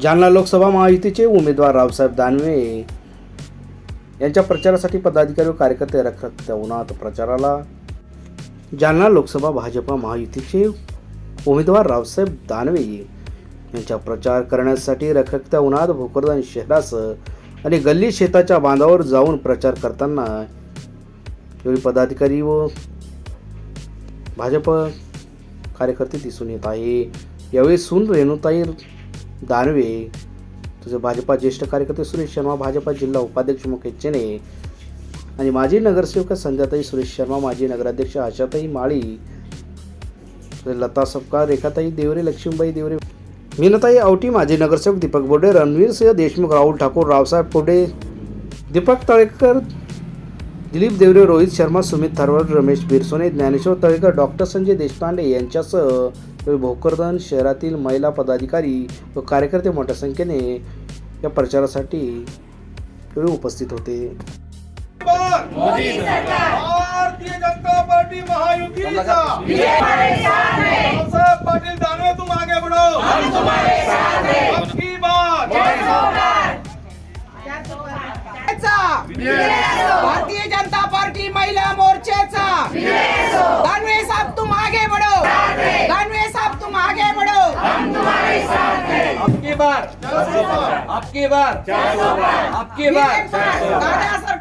जालना लोकसभा महायुतीचे उमेदवार रावसाहेब दानवे यांच्या प्रचारासाठी पदाधिकारी व कार्यकर्ते रखरखत्या उन्हात प्रचाराला. जालना लोकसभा भाजपा महायुतीचे उमेदवार रावसाहेब दानवे यांचा प्रचार करण्यासाठी रखरखत्या उन्हात भोकरदन शहरासह आणि गल्ली शेताच्या बांधावर जाऊन प्रचार करताना यावेळी पदाधिकारी व भाजप कार्यकर्ते दिसून येत आहे. यावेळी सून रेणुताई दानवे तुझे भाजपा ज्येष्ठ कार्यकर्ते सुरेश शर्मा भाजपा जिल्हा उपाध्यक्ष मुकेश चेने आणि माजी नगरसेवक संध्याताई सुरेश शर्मा माजी नगराध्यक्ष आशाताई माळी लता सपकाळ रेखाताई देवरे लक्ष्मीबाई देवरे. मीनताई आवटी माजी नगरसेवक दीपक बोडे रणवीर सिंह देशमुख राहुल ठाकूर रावसाहेब पोडे दीपक तळेकर दिलीप देवरे रोहित शर्मा सुमित थरवड रमेश बिरसोने ज्ञानेश्वर तळेकर डॉक्टर संजय देशपांडे यांच्यासह यावेळी भोकरदन शहरातील महिला पदाधिकारी व कार्यकर्ते मोठ्या संख्येने या प्रचारासाठी यावेळी उपस्थित होते. मोदी सरकार भारतीय जनता पार्टी महायुतीचा साहब पाटिल दानवे तुम आगे बढ़ो हम तुम्हारे साथ हैं अब की बात चा भारतीय जनता पार्टी महिला मोर्चाचा दानवे साहब तुम आगे बढ़ो दानवे साहब तुम आगे बढ़ो अब की बार। अब की बार। अब की बार। दादा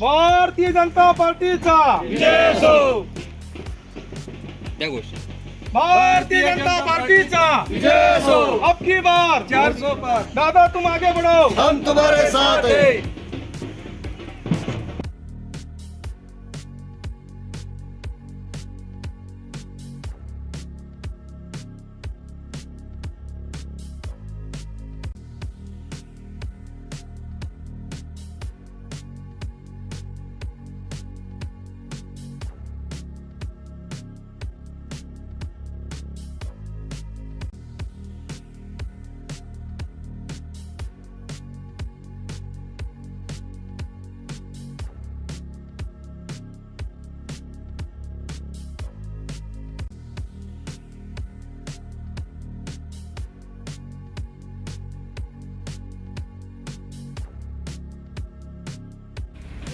भारतीय जनता पार्टीचा. भारतीय जनता पार्टीचा. अब की बार? चार सौ पार. दादा तुम आगे बढ़ो. हम तुम्हारे साथ हैं।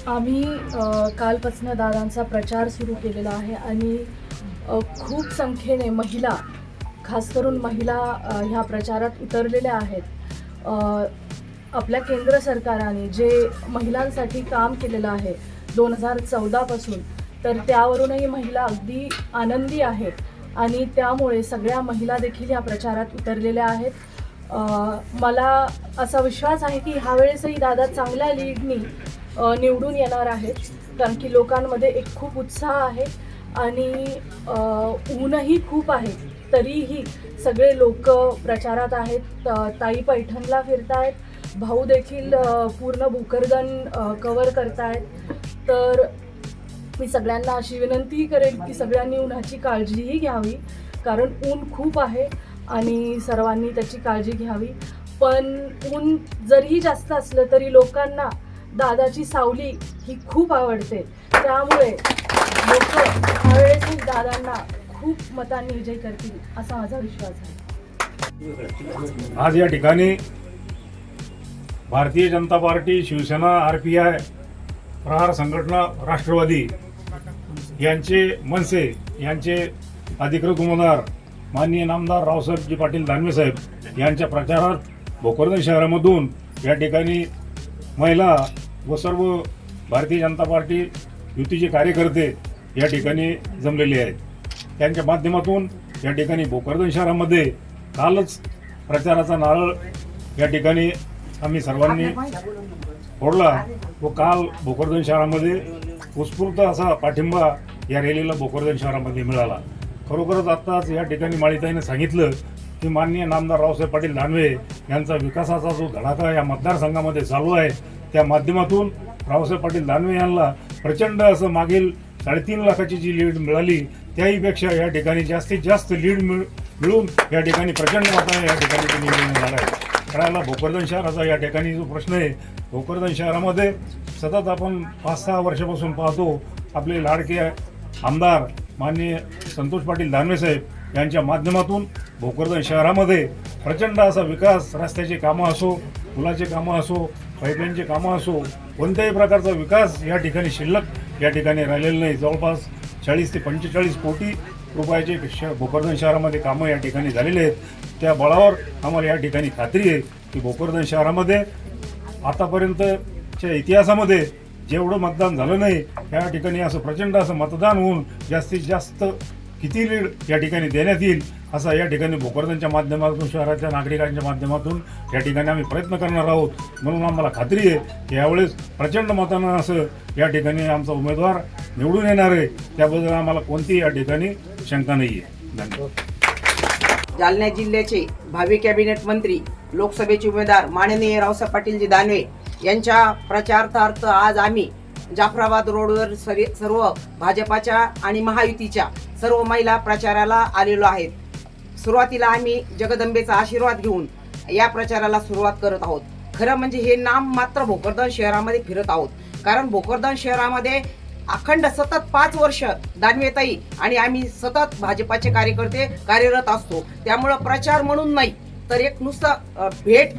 आम्ही कालपासून दादांचा प्रचार सुरू केलेला आहे आणि खूप संख्येने महिला खास करून महिला ह्या प्रचारात उतरलेल्या आहेत. आपल्या केंद्र सरकाराने जे महिलांसाठी काम केलेलं आहे दोन हजार चौदापासून तर त्यावरूनही महिला अगदी आनंदी आहेत आणि त्यामुळे सगळ्या महिला देखील या प्रचारात उतरलेल्या आहेत. मला असा विश्वास आहे की ह्यावेळेसही दादा चांगल्या लीडनी निवडून येणार आहेत. कारण की लोकांमध्ये एक खूप उत्साह आहे आणि ऊनही खूप आहे. तरीही सगळे लोक प्रचारात आहेत. ताई पैठणला फिरतायत. भाऊ देखील पूर्ण भोकरदन कवर करतायत. तर मी सगळ्यांना अशी विनंती करेन की सगळ्यांनी उन्हाची काळजीही घ्यावी. कारण ऊन खूप आहे आणि सर्वांनी त्याची काळजी घ्यावी. पण ऊन जरीही जास्त असलं तरी लोकांना दादाची सावली ही खूप आवडते. त्यामुळे लोक ह्यावेळेसही दादांना खूप मतांनी विजय करतील असा माझा विश्वास आहे. आज या ठिकाणी Bharatiya Janata party Shivsena R P I Prahar Sanghatana Rashtrawadi यांचे मनसे यांचे अधिकृत उमेदवार माननीय नामदार रावसाहेबजी पाटील दानवे साहेब यांच्या प्रचारात भोकरदन शहरामधून या ठिकाणी महिला व सर्व भारतीय जनता पार्टी युतीचे कार्यकर्ते या ठिकाणी जमलेले आहेत. त्यांच्या माध्यमातून या ठिकाणी भोकरदन शहरामध्ये कालच प्रचाराचा नारळ या ठिकाणी आम्ही सर्वांनी फोडला व काल भोकरदन शहरामध्ये उत्स्फूर्त असा पाठिंबा या रॅलीला भोकरदन शहरामध्ये मिळाला. खरोखरच आत्ताच या ठिकाणी माळीताईनं सांगितलं की माननीय नामदार रावसाहेब पाटील दानवे यांचा विकासाचा जो धडाका या मतदारसंघामध्ये चालू आहे त्या माध्यमातून रावसाहेब पाटील दानवे यांना प्रचंड असं मागील साडेतीन लाखाची जी लीड मिळाली त्याहीपेक्षा या ठिकाणी जास्तीत जास्त लीड मिळ मिळून या ठिकाणी प्रचंड मताने या ठिकाणी ते निवडून झाला आहे. करायला भोकरदन शहराचा या ठिकाणी जो प्रश्न आहे भोकरदन शहरामध्ये सतत आपण पाच सहा वर्षापासून पाहतो आपले लाडके आमदार माननीय संतोष पाटील दानवे साहेब यांच्या माध्यमातून भोकरदन शहरामध्ये प्रचंड असा विकास रस्त्याची कामं असो पुलाचे कामं असो पाईपलाईनचे कामं असो कोणत्याही प्रकारचा विकास या ठिकाणी शिल्लक या ठिकाणी राहिलेला नाही. जवळपास चाळीस ते पंचेचाळीस कोटी रुपयाचे श भोकरदन शहरामध्ये कामं या ठिकाणी झालेले आहेत. त्या बळावर आम्हाला या ठिकाणी खात्री आहे की भोकरदन शहरामध्ये आतापर्यंतच्या इतिहासामध्ये जेवढं मतदान झालं नाही या ठिकाणी असं प्रचंड असं मतदान होऊन जास्तीत जास्त किती लीड या ठिकाणी देण्यात येईल असा या ठिकाणी भोकरदनच्या माध्यमातून शहराच्या नागरिकांच्या माध्यमातून या ठिकाणी आम्ही प्रयत्न करणार आहोत. म्हणून आम्हाला खात्री आहे की यावेळेस प्रचंड मतानं असं या ठिकाणी आमचा उमेदवार निवडून येणार आहे. त्याबद्दल आम्हाला कोणतीही या ठिकाणी शंका नाही आहे धन्यवाद. जालना जिल्ह्याचे भावी कॅबिनेट मंत्री लोकसभेचे उमेदवार माननीय रावसाहेब पाटीलजी दानवे यांच्या प्रचारार्थ आज आम्ही जाफराबाद रोडवर सरी सर्व भाजपाच्या आणि महायुतीच्या सर्व महिला प्रचाराला आलेलो आहेत. सुरुवातीला आम्ही जगदंबेचा आशीर्वाद घेऊन या प्रचाराला सुरुवात करत आहोत. खरं म्हणजे हे नाम मात्र भोकरदन शहरामध्ये फिरत आहोत. कारण भोकरदन शहरामध्ये अखंड सतत पाच वर्ष दानवेताई आणि आम्ही सतत भाजपाचे कार्यकर्ते कार्यरत असतो. त्यामुळं प्रचार म्हणून नाही तर एक नुसतं भेट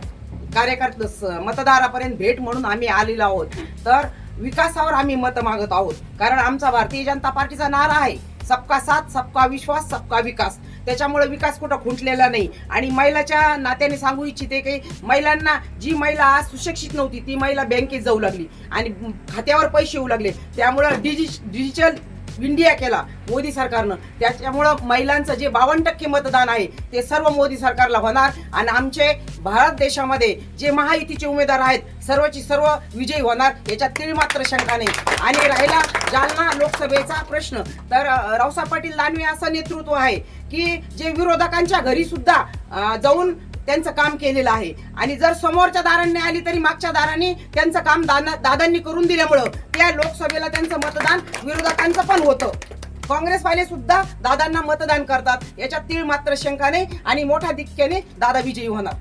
कार्यकर्त स- मतदारापर्यंत भेट म्हणून आम्ही आलेलो आहोत. तर विकासावर आम्ही मत मागत आहोत. कारण आमचा भारतीय जनता पार्टीचा नारा आहे. सबका साथ सबका विश्वास सबका विकास. त्याच्यामुळे विकास कुठं खुंटलेला नाही. आणि महिलाच्या नात्याने सांगू इच्छिते की महिलांना जी महिला आज सुशिक्षित नव्हती ती महिला बँकेत जाऊ लागली. आणि खात्यावर पैसे येऊ लागले. त्यामुळं डिजि डिजिटल इंडिया केला मोदी सरकारनं. त्याच्यामुळं महिलांचं जे बावन्न टक्के मतदान आहे ते सर्व मोदी सरकारला होणार. आणि आमचे भारत देशामध्ये जे महायुतीचे उमेदवार आहेत सर्वची सर्व विजयी होणार याच्यात तीळ मात्र शंका नाही. आणि राहिला जालना लोकसभेचा प्रश्न. तर अं, रावसाहेब पाटील दानवे असं नेतृत्व आहे की जे विरोधकांच्या घरी सुद्धा जाऊन त्यांचं काम केलेलं आहे. आणि जर समोरच्या दारांनी आली तरी मागच्या दारांनी त्यांचं काम दादांनी करून दिल्यामुळं त्या लोकसभेला त्यांचं मतदान विरोधकांचं पण होतं. काँग्रेसवाले सुद्धा दादांना मतदान करतात. याच्यात तीळ मात्र शंका नाही आणि मोठ्या दिक्क्याने दादा विजयी होणार.